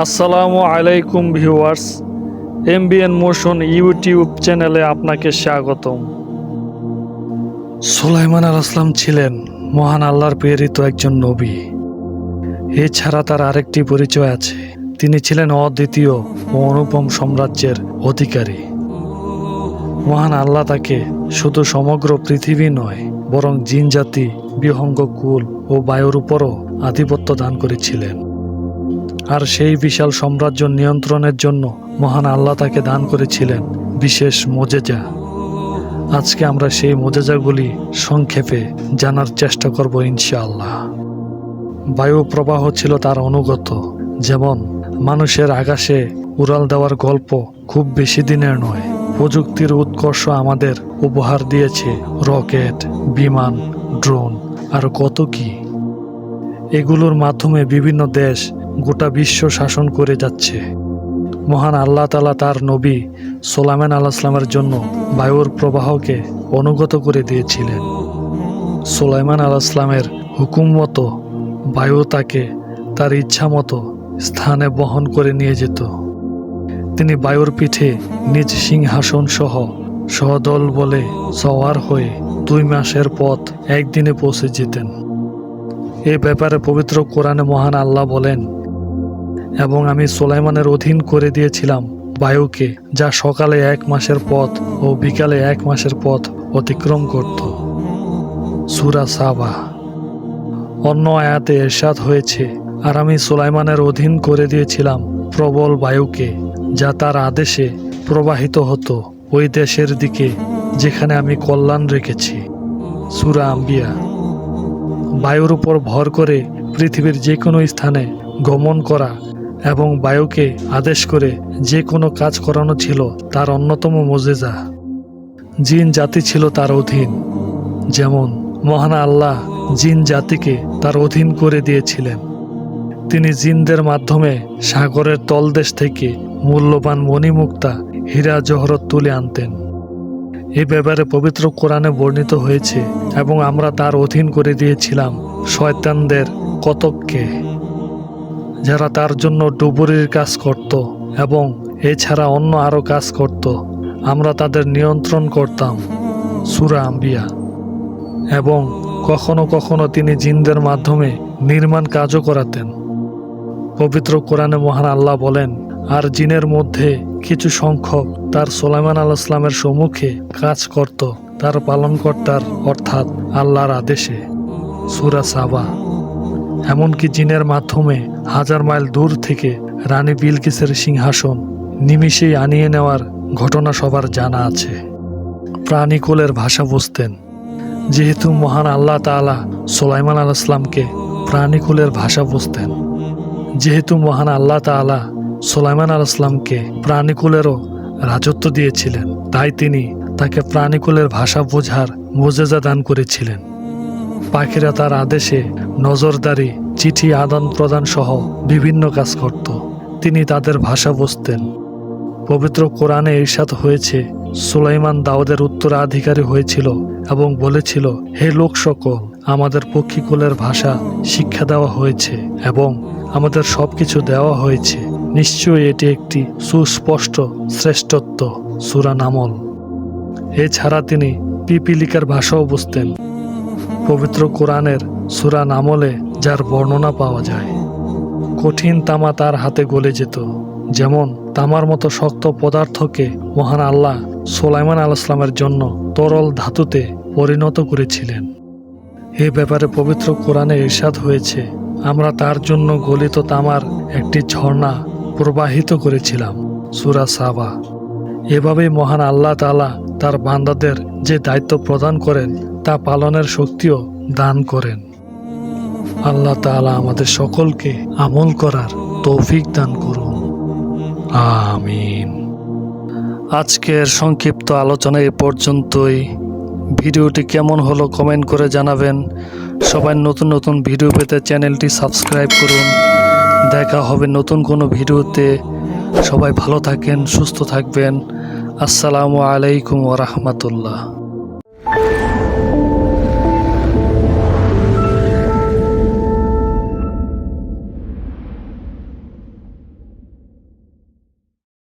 আসসালামু আলাইকুম viewers, MBN motion YouTube চ্যানেলে আপনাকে স্বাগতম। সুলাইমান আল আসলাম ছিলেন মহান আল্লাহর প্রেরিত একজন নবী। এছাড়া তার আরেকটি পরিচয় আছে। তিনি ছিলেন অদ্বিতীয় ও অনুপম সাম্রাজ্যের অধিকারী। মহান আল্লাহ তাকে শুধু সমগ্র পৃথিবী নয়, বরং জিন জাতি বিহঙ্গ কুল ও বায়ুর উপরও আধিপত্য দান করেছিলেন। আর সেই বিশাল সাম্রাজ্য নিয়ন্ত্রণের জন্য মহান আল্লাহ তাকে দান করেছিলেন, বিশেষ মোজেজা। আজকে আমরা সেই মোজেজাগুলি সংক্ষেপে জানার চেষ্টা করব ইনশাআল্লাহ। বায়ু প্রবাহ ছিল তার অনুগত, যেমন মানুষের আকাশে উড়াল দেওয়ার গল্প খুব বেশি দিনের নয়। প্রযুক্তির উৎকর্ষ আমাদের উপহার দিয়েছে, রকেট, বিমান, ড্রোন, আর কত কি। এগুলোর মাধ্যমে বিভিন্ন দেশ গোটা বিশ্ব শাসন করে যাচ্ছে। মহান আল্লাহ তালা তার নবী সোলামেন আল্লাহ জন্য বায়ুর প্রবাহকে অনুগত করে দিয়েছিলেন। সোলাইমান আল্লাহ ইসলামের হুকুম মতো বায়ু তাকে তার ইচ্ছা মতো স্থানে বহন করে নিয়ে যেত। তিনি বায়ুর পিঠে নিজ সিংহাসন সহ সহদল বলে সওয়ার হয়ে দুই মাসের পথ একদিনে পৌঁছে যেতেন। এ ব্যাপারে পবিত্র কোরআনে মহান আল্লাহ বলেন এবং আমি সোলাইমানের অধীন করে দিয়েছিলাম বায়ুকে, যা সকালে এক মাসের পথ ও বিকালে এক মাসের পথ অতিক্রম করত। সুরা সাবা অন্য আয়াতে এরশাদ হয়েছে, আর আমি সোলাইমানের অধীন করে দিয়েছিলাম প্রবল বায়ুকে, যা তার আদেশে প্রবাহিত হতো ওই দেশের দিকে যেখানে আমি কল্যাণ রেখেছি। সুরা আম্বিয়া। বায়ুর উপর ভর করে পৃথিবীর যে কোনো স্থানে গমন করা এবং বায়ুকে আদেশ করে যে কোনো কাজ করানো ছিল তার অন্যতম মজেজা। জিন জাতি ছিল তার অধীন। যেমন মহান আল্লাহ জিন জাতিকে তার অধীন করে দিয়েছিলেন। তিনি জিনদের মাধ্যমে সাগরের তলদেশ থেকে মূল্যবান মণিমুক্তা হীরা জহরত তুলে আনতেন। এ ব্যাপারে পবিত্র কোরআনে বর্ণিত হয়েছে, এবং আমরা তার অধীন করে দিয়েছিলাম শয়তানদের কতককে। যারা তার জন্য ডুবুরির কাজ করত এবং এছাড়া অন্য আরও কাজ করত, আমরা তাদের নিয়ন্ত্রণ করতাম। সুরা আম্বিয়া। এবং কখনো কখনো তিনি জিনদের মাধ্যমে নির্মাণ কাজও করাতেন। পবিত্র কোরআনে মহান আল্লাহ বলেন, আর জিনের মধ্যে কিছু সংখ্যক তার সোলাইমান আল ইসলামের সম্মুখে কাজ করত, তার পালনকর্তার অর্থাৎ আল্লাহর আদেশে। সুরা সাবা। এমনকি জিনের মাধ্যমে হাজার মাইল দূর থেকে রানী বিলকিসের সিংহাসন নিমিষেই আনিয়ে নেওয়ার ঘটনা সবার জানা আছে। প্রাণীকুলের ভাষা বুঝতেন। যেহেতু মহান আল্লাহ তাআলা সোলাইমান আল ইসলামকে প্রাণীকুলের ভাষা বুঝতেন, যেহেতু মহান আল্লাহ তাআলা সোলাইমান আল ইসলামকে প্রাণীকুলেরও রাজত্ব দিয়েছিলেন, তাই তিনি তাকে প্রাণীকুলের ভাষা বোঝার মোজেজা দান করেছিলেন। পাখিরা তার আদেশে নজরদারি, চিঠি, আদান প্রদান সহ বিভিন্ন কাজ করত। তিনি তাদের ভাষা বুঝতেন। পবিত্র কোরআনে ঈর্ষাদ হয়েছে, সুলাইমান দাউদের উত্তরাধিকারী হয়েছিল এবং বলেছিল, হে লোক সকল, আমাদের পক্ষীকুলের ভাষা শিক্ষা দেওয়া হয়েছে এবং আমাদের সব কিছু দেওয়া হয়েছে। নিশ্চয়ই এটি একটি সুস্পষ্ট শ্রেষ্ঠত্ব, সুরা নামল। এছাড়া তিনি পিপিলিকার ভাষাও বুঝতেন। পবিত্র কোরআনের সুরা নামলে যার বর্ণনা পাওয়া যায়। কঠিন তামা তার হাতে গলে যেত, যেমন তামার মতো শক্ত পদার্থকে মহান আল্লাহ সোলাইমান আল ইসলামের জন্য তরল ধাতুতে পরিণত করেছিলেন। এ ব্যাপারে পবিত্র কোরআনে ইরশাদ হয়েছে, আমরা তার জন্য গলিত তামার একটি ঝর্ণা প্রবাহিত করেছিলাম, সুরা সাবা। এভাবেই মহান আল্লাহ তাআলা তার বান্দাদের যে দায়িত্ব প্রদান করেন, তা পালনের শক্তিও দান করেন। আল্লাহ তাআলা আমাদের সকলকে আমল করার তৌফিক দান করুন। আমিন। আজকের সংক্ষিপ্ত আলোচনা এ পর্যন্তই। ভিডিওটি কেমন হলো কমেন্ট করে জানাবেন। সবাই নতুন নতুন ভিডিও পেতে চ্যানেলটি সাবস্ক্রাইব করুন। দেখা হবে নতুন কোনো ভিডিওতে। সবাই ভালো থাকেন, সুস্থ থাকবেন। আসসালামু আলাইকুম ওরহমতুল্লাহ